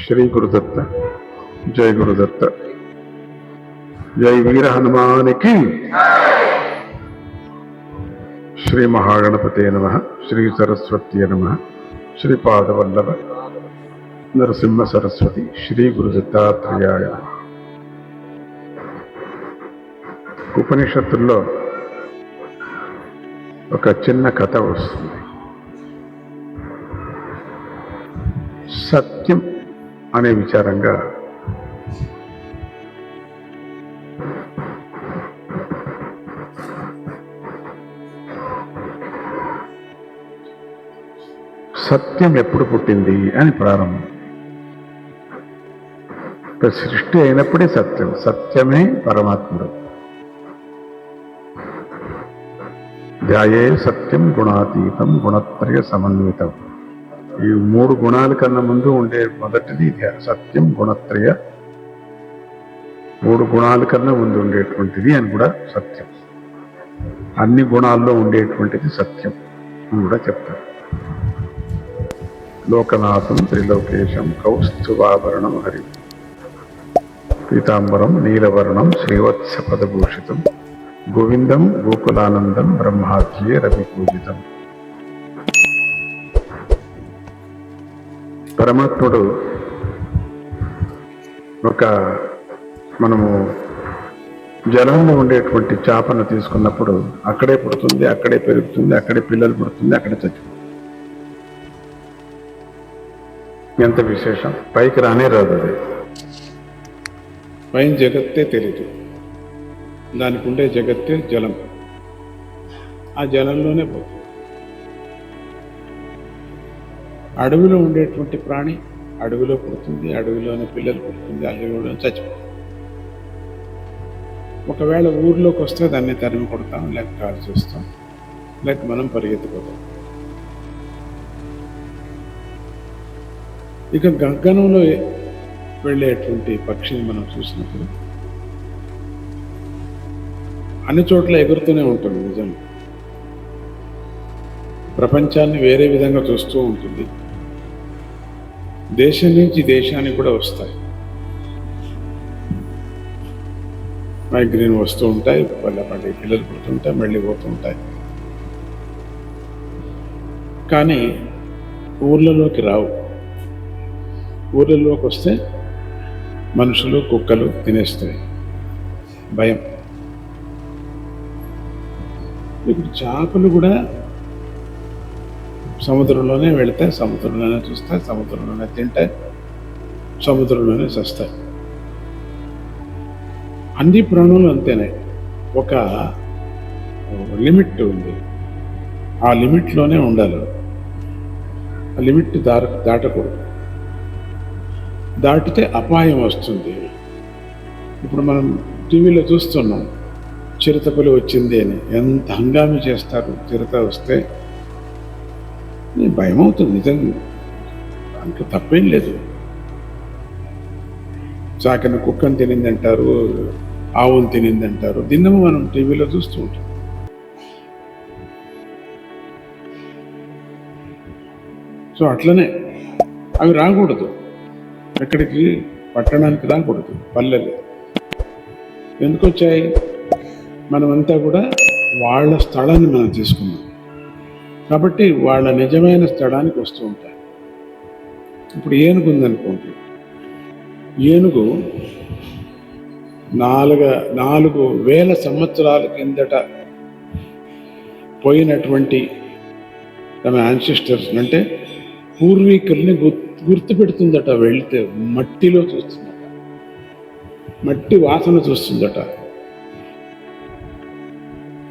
శ్రీ గురుదత్త జై గురుదత్త జై వీర హనుమానికి శ్రీ మహాగణపతే నమ శ్రీ సరస్వతి నమ శ్రీ పాదవల్లభ నరసింహ సరస్వతి శ్రీ గురుదత్తాత్రేయాయ నమః. ఉపనిషత్తుల్లో ఒక చిన్న కథ వస్తుంది. సత్యం అనే విచారంగా సత్యం ఎప్పుడు పుట్టింది అని ప్రారంభం. ఇప్పుడు సృష్టి అయినప్పుడే సత్యం సత్యమే పరమాత్ముడు. ధ్యాయే సత్యం గుణాతీతం గుణత్రయ సమన్వితం. ఈ మూడు గుణాల కన్నా ముందు ఉండే మొదటిది సత్యం గుణత్రయ. మూడు గుణాల కన్నా ముందు ఉండేటువంటిది అని కూడా సత్యం. అన్ని గుణాల్లో ఉండేటువంటిది సత్యం అని కూడా చెప్తారు. లోకనాథం త్రిలోకేశం కౌస్తుభాభరణం హరి. పీతాంబరం నీలవర్ణం శ్రీవత్స పదభూషితం. గోవిందం గోకులానందం బ్రహ్మాద్యే రవి పూజితం పరమాత్ముడు ఒక మనము జలంలో ఉండేటువంటి చేపను తీసుకున్నప్పుడు అక్కడే పుడుతుంది అక్కడే పెరుగుతుంది అక్కడే పిల్లలు పుడుతుంది అక్కడే చచ్చిపోతుంది. ఎంత విశేషం? పైకి రానే రాదు అది. పైన జగత్తే తెలీదు. దానికి ఉండే జగత్తే జలం. ఆ జలంలోనే పోతుంది. అడవిలో ఉండేటువంటి ప్రాణి అడవిలో పుడుతుంది అడవిలోనే పిల్లలు పుడుతుంది అడవిలో చచ్చిపోతుంది. ఒకవేళ ఊర్లోకి వస్తే దాన్ని తరిమి కొడతాం లేక కాల్ చేస్తాం లేక మనం పరిగెత్తిపోతాం ఇక గగనంలో వెళ్ళేటువంటి పక్షిని మనం చూసినప్పుడు అన్ని చోట్ల ఎగురుతూనే ఉంటుంది నిజం ప్రపంచాన్ని వేరే విధంగా చూస్తూ ఉంటుంది. దేశం నుంచి దేశానికి కూడా వస్తాయి. మైగ్రేన్ వస్తూ ఉంటాయి వాళ్ళ మళ్ళీ పిల్లలు పుడుతుంటాయి మళ్ళీ పోతుంటాయి. కానీ ఊర్లలోకి రావు. ఊర్లలోకి వస్తే మనుషులు కుక్కలు తినేస్తాయి. భయం. ఇప్పుడు చేపలు కూడా సముద్రంలోనే వెళతాయి సముద్రంలోనే చూస్తాయి సముద్రంలోనే తింటాయి సముద్రంలోనే చస్తాయి. అన్ని ప్రాణులు అంతేనే. ఒక లిమిట్ ఉంది. ఆ లిమిట్లోనే ఉండాలి. ఆ లిమిట్ దాట దాటకూడదు. దాటితే అపాయం వస్తుంది. ఇప్పుడు మనం టీవీలో చూస్తున్నాం. చిరుతపులి వచ్చింది అని. ఎంత హంగామి చేస్తారు? చిరుత వస్తే భయం అవుతుంది నిజంగా. దాంట్లో తప్పేం లేదు. చాకన కుక్కను తినిందంటారు ఆవును తినిందంటారు దిన్నము మనం టీవీలో చూస్తూ ఉంటాం. సో అట్లనే అవి రాకూడదు. ఎక్కడికి? పట్టణానికి రాకూడదు. పల్లెలు. ఎందుకు వచ్చాయి? మనమంతా కూడా వాళ్ళ స్థలాన్ని మనం తీసుకున్నాం కాబట్టి వాళ్ళ నిజమైన స్థలానికి వస్తూ ఉంటాయి ఇప్పుడు ఏనుగు ఉందనుకోండి. ఏనుగు నాలుగ నాలుగు వేల సంవత్సరాల కిందట పోయినటువంటి తమ యాన్సిస్టర్స్ అంటే పూర్వీకుల్ని గుర్తు గుర్తుపెడుతుందట వెళితే మట్టిలో చూస్తుందట. మట్టి వాసన చూస్తుందట.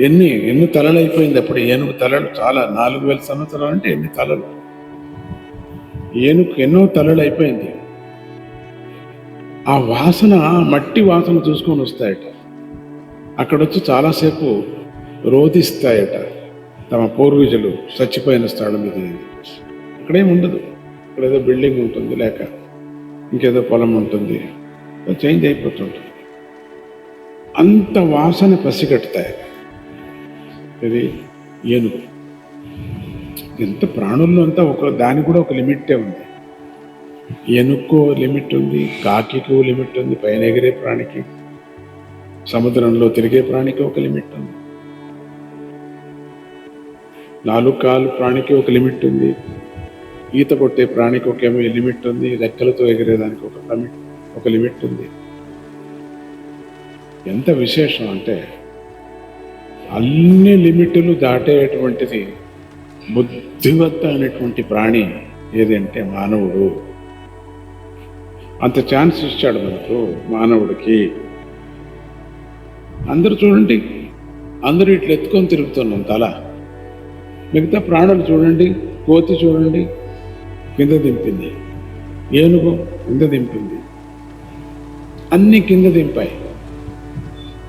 ఎన్ని ఎన్ని తలలు అయిపోయింది అప్పుడు? ఏనుగు తలలు చాలా నాలుగు వేల సంవత్సరాలు అంటే ఎన్ని తలలు? ఏనుగు ఎన్నో తలలు అయిపోయింది ఆ వాసన మట్టి వాసన చూసుకొని వస్తాయట. అక్కడొచ్చి చాలాసేపు రోధిస్తాయట తమ పూర్వీకులు చచ్చిపోయిన స్థలం ఇది. అక్కడేం ఉండదు. ఇక్కడ ఏదో బిల్డింగ్ ఉంటుంది లేక ఇంకేదో పొలం ఉంటుంది. చేంజ్ అయిపోతుంటుంది. అంత వాసన పసిగట్టుతాయి ఇది ఏనుగు. ఎంత ప్రాణుల్లో అంతా ఒక దానికి కూడా ఒక లిమిటే ఉంది. ఏనుక్కో లిమిట్ ఉంది కాకికు లిమిట్ ఉంది పైన ఎగిరే ప్రాణికి సముద్రంలో తిరిగే ప్రాణికి ఒక లిమిట్ ఉంది. నాలుగు కాలు ప్రాణికి ఒక లిమిట్ ఉంది. ఈత కొట్టే ప్రాణికి ఒక ఏమో లిమిట్ ఉంది. రెక్కలతో ఎగిరేదానికి ఒక లిమిట్ ఒక లిమిట్ ఉంది. ఎంత విశేషం అంటే అన్ని లిమిట్లు దాటేటువంటిది బుద్ధివత్త అనేటువంటి ప్రాణి ఏదంటే మానవుడు. అంత ఛాన్స్ ఇచ్చాడు మనకు మానవుడికి. అందరూ చూడండి అందరూ ఇట్లా ఎత్తుకొని తిరుగుతున్నాం తల. మిగతా ప్రాణులు చూడండి కోతి చూడండి కింద దింపింది. ఏనుగు కింద దింపింది. అన్ని కింద దింపాయి.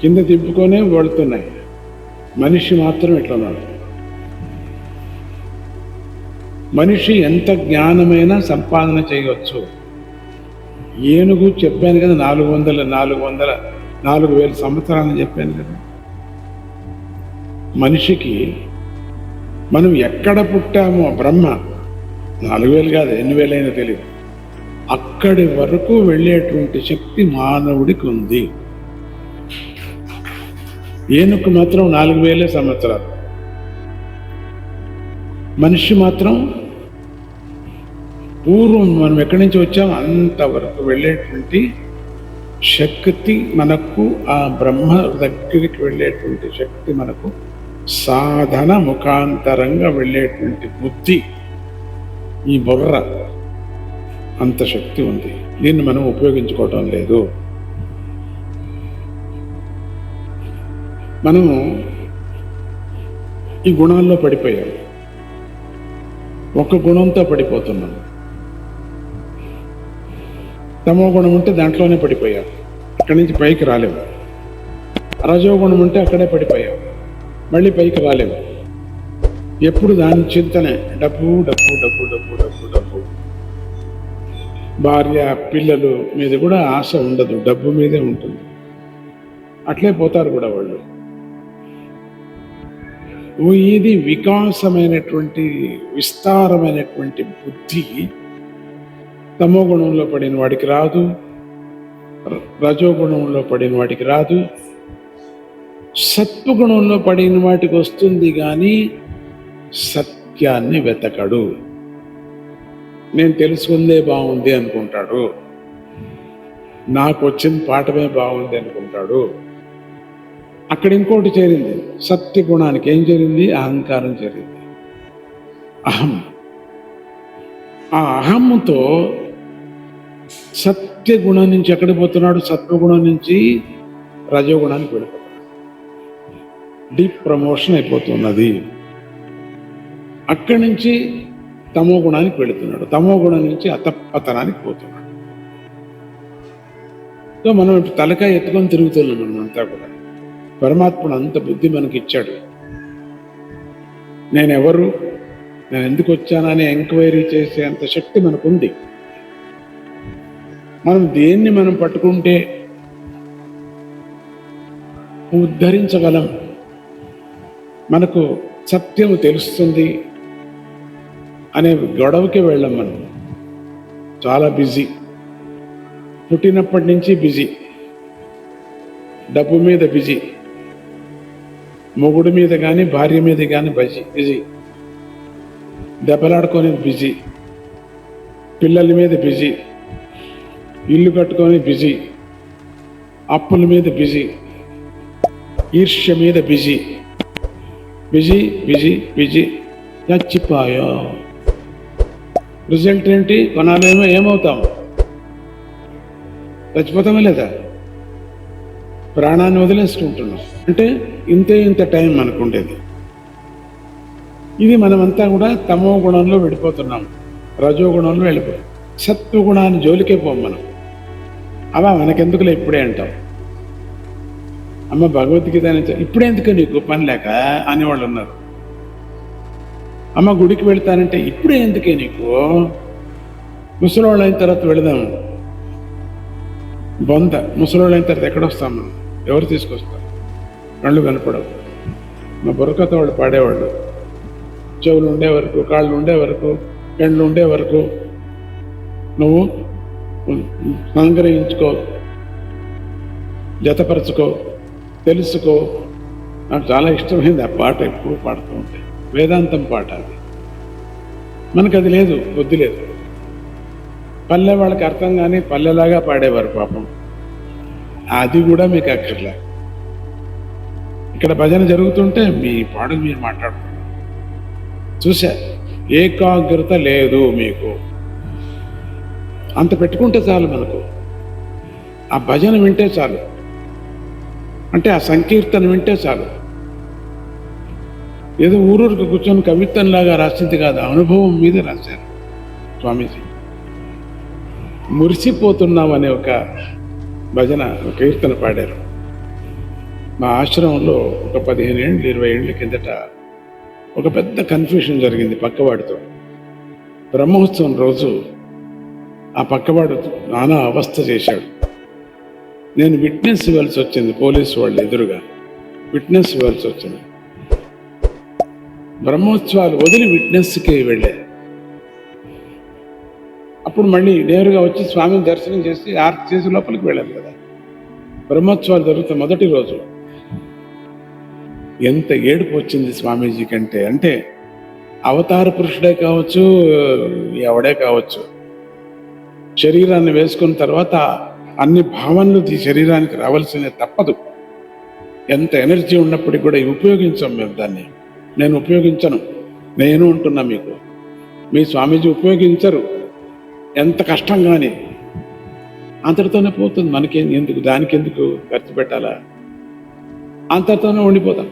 కింద దింపుకొనే వెళుతున్నాయి మనిషి మాత్రం ఇట్లా మనిషి ఎంత జ్ఞానమైనా సంపాదన చేయవచ్చు. ఏనుగు చెప్పాను కదా నాలుగు వందల నాలుగు వందల నాలుగు వేల సంవత్సరాలని చెప్పాను కదా. మనిషికి మనం ఎక్కడ పుట్టామో బ్రహ్మ నాలుగు వేలు కాదు ఎన్ని వేలైనా తెలియదు అక్కడి వరకు వెళ్ళేటువంటి శక్తి మానవుడికి ఉంది. ఏనుకు మాత్రం నాలుగు వేలే సంవత్సరాలు. మనిషి మాత్రం పూర్వం మనం ఎక్కడి నుంచి వచ్చామో అంతవరకు వెళ్ళేటువంటి శక్తి మనకు ఆ బ్రహ్మ దగ్గరికి వెళ్ళేటువంటి శక్తి మనకు సాధన ముఖాంతరంగా వెళ్ళేటువంటి బుద్ధి ఈ బుర్ర అంత శక్తి ఉంది. దీన్ని మనం ఉపయోగించుకోవటం లేదు. మనము ఈ గుణాల్లో పడిపోయాం. ఒక గుణంతో పడిపోతున్నాం. తమో గుణం ఉంటే దాంట్లోనే పడిపోయాం. అక్కడి నుంచి పైకి రాలేము రజో గుణం ఉంటే అక్కడే పడిపోయాం. మళ్ళీ పైకి రాలేము ఎప్పుడు దాని చింతనే డబ్బు డబ్బు డబ్బు డబ్బు డబ్బు డబ్బు. భార్య పిల్లలు మీద కూడా ఆశ ఉండదు. డబ్బు మీదే ఉంటుంది. అట్లే పోతారు కూడా వాళ్ళు. ఇది వికాసమైనటువంటి విస్తారమైనటువంటి బుద్ధి. తమోగుణంలో పడిన వాడికి రాదు. రజోగుణంలో పడిన వాడికి రాదు. సత్వగుణంలో పడిన వాటికి వస్తుంది కానీ సత్యాన్ని వెతకడు. నేను తెలుసుకుందే బాగుంది అనుకుంటాడు. నాకు వచ్చిన పాఠమే బాగుంది అనుకుంటాడు. అక్కడ ఇంకోటి చేరింది. సత్య గుణానికి ఏం చేరింది? అహంకారం చేరింది. అహం. ఆ అహమ్ముతో సత్య గుణం నుంచి ఎక్కడికి పోతున్నాడు? సత్వగుణం నుంచి రజోగుణానికి వెళ్ళిపోతున్నాడు. డీప్ ప్రమోషన్ అయిపోతున్నది. అక్కడి నుంచి తమో గుణానికి వెళుతున్నాడు. తమో గుణం నుంచి అతపతనానికి పోతున్నాడు. సో మనం ఇప్పుడు తలకాయ ఎత్తుకొని తిరుగుతున్నాం మనం అంతా కూడా. పరమాత్ముడు అంత బుద్ధి మనకి ఇచ్చాడు నేను ఎవరు నేను ఎందుకు వచ్చానని ఎంక్వైరీ చేసే అంత శక్తి మనకుంది. మనం దేన్ని మనం పట్టుకుంటే ఉద్ధరించగలం. మనకు సత్యం తెలుస్తుంది అనే గొడవకి వెళ్ళాం మనం. చాలా బిజీ. పుట్టినప్పటి నుంచి బిజీ. డబ్బు మీద బిజీ. మొగుడు మీద కానీ భార్య మీద కానీ బిజీ బిజీ. దెబ్బలాడుకొని బిజీ. పిల్లల మీద బిజీ. ఇల్లు కట్టుకొని బిజీ. అప్పుల మీద బిజీ. ఈర్ష్య మీద busy. Busy busy busy. చచ్చిపోయా. Result ఏంటి? కొనాలేమో ఏమవుతాం? చచ్చిపోతామే లేదా? ప్రాణాన్ని వదిలేసుకుంటున్నాం. అంటే ఇంతే ఇంత టైం మనకు ఉండేది ఇది మనమంతా కూడా తమో గుణంలో వెళ్ళిపోతున్నాం. రజో గుణంలో వెళ్ళిపోయాం. సత్వ గుణాన్ని జోలికే పోం మనం. అలా మనకెందుకులే ఇప్పుడే అంటాం. అమ్మ భగవద్గీత ఇప్పుడే ఎందుకు నీకు పని లేక అనేవాళ్ళు ఉన్నారు. అమ్మ గుడికి వెళ్తానంటే ఇప్పుడే ఎందుకే నీకు? ముసలోళ్ళు అయిన తర్వాత వెళదాము. బొంద ముసలోళ్ళు అయిన తర్వాత ఎక్కడొస్తాం మనం? ఎవరు తీసుకొస్తారు? కళ్ళు కనపడవు. మా బుర్రకథ వాళ్ళు పాడేవాళ్ళు. చెవులు ఉండే వరకు కాళ్ళు ఉండే వరకు కళ్ళు ఉండే వరకు నువ్వు సంగ్రహించుకో జతపరచుకో తెలుసుకో. నాకు చాలా ఇష్టమైంది ఆ పాట ఎక్కువ పాడుతూ ఉంటే. వేదాంతం పాట అది. మనకు అది లేదు బుద్ధి లేదు. పల్లె వాళ్ళకి అర్థం కానీ పల్లెలాగా పాడేవారు పాపం. అది కూడా మీకు అక్కర్లే. ఇక్కడ భజన జరుగుతుంటే మీ పాటలు మీరు మాట్లాడుతున్నారు చూసా ఏకాగ్రత లేదు మీకు. అంత పెట్టుకుంటే చాలు మనకు. ఆ భజన వింటే చాలు. అంటే ఆ సంకీర్తన వింటే చాలు. ఏదో ఊరూరికి కూర్చొని కవిత్వంలాగా రాసింది కాదు అనుభవం మీద రాశారు స్వామీజీ. మురిసిపోతున్నాం అనే ఒక భజన కీర్తన పాడారు. మా ఆశ్రమంలో ఒక పదిహేను ఏళ్ళు ఇరవై ఏళ్ళ కిందట ఒక పెద్ద కన్ఫ్యూషన్ జరిగింది పక్కవాడితో. బ్రహ్మోత్సవం రోజు ఆ పక్కవాడు నానా అవస్థ చేశాడు. నేను విట్నెస్ ఇవ్వాల్సి వచ్చింది పోలీసు వాళ్ళు ఎదురుగా. విట్నెస్ ఇవ్వాల్సి వచ్చింది. బ్రహ్మోత్సవాలు వదిలి విట్నెస్కి వెళ్ళే అప్పుడు మళ్ళీ నేరుగా వచ్చి స్వామిని దర్శనం చేసి ఆర్తి చేసి లోపలికి వెళ్ళాలి కదా. బ్రహ్మోత్సవాలు జరుగుతాయి మొదటి రోజు. ఎంత ఏడుపు వచ్చింది స్వామీజీ కంటే అంటే అవతార పురుషుడే కావచ్చు ఎవడే కావచ్చు. శరీరాన్ని వేసుకున్న తర్వాత అన్ని భావనలు ఈ శరీరానికి రావాల్సిన తప్పదు. ఎంత ఎనర్జీ ఉన్నప్పటికీ కూడా ఉపయోగించాం మేము దాన్ని. నేను ఉపయోగించను. నేను ఉంటున్నా మీకు. మీ స్వామీజీ ఉపయోగించరు. ఎంత కష్టం కానీ అంతటితోనే పోతుంది. మనకేం ఎందుకు దానికి ఎందుకు ఖర్చు పెట్టాలా? అంతటితోనే ఉండిపోతాం.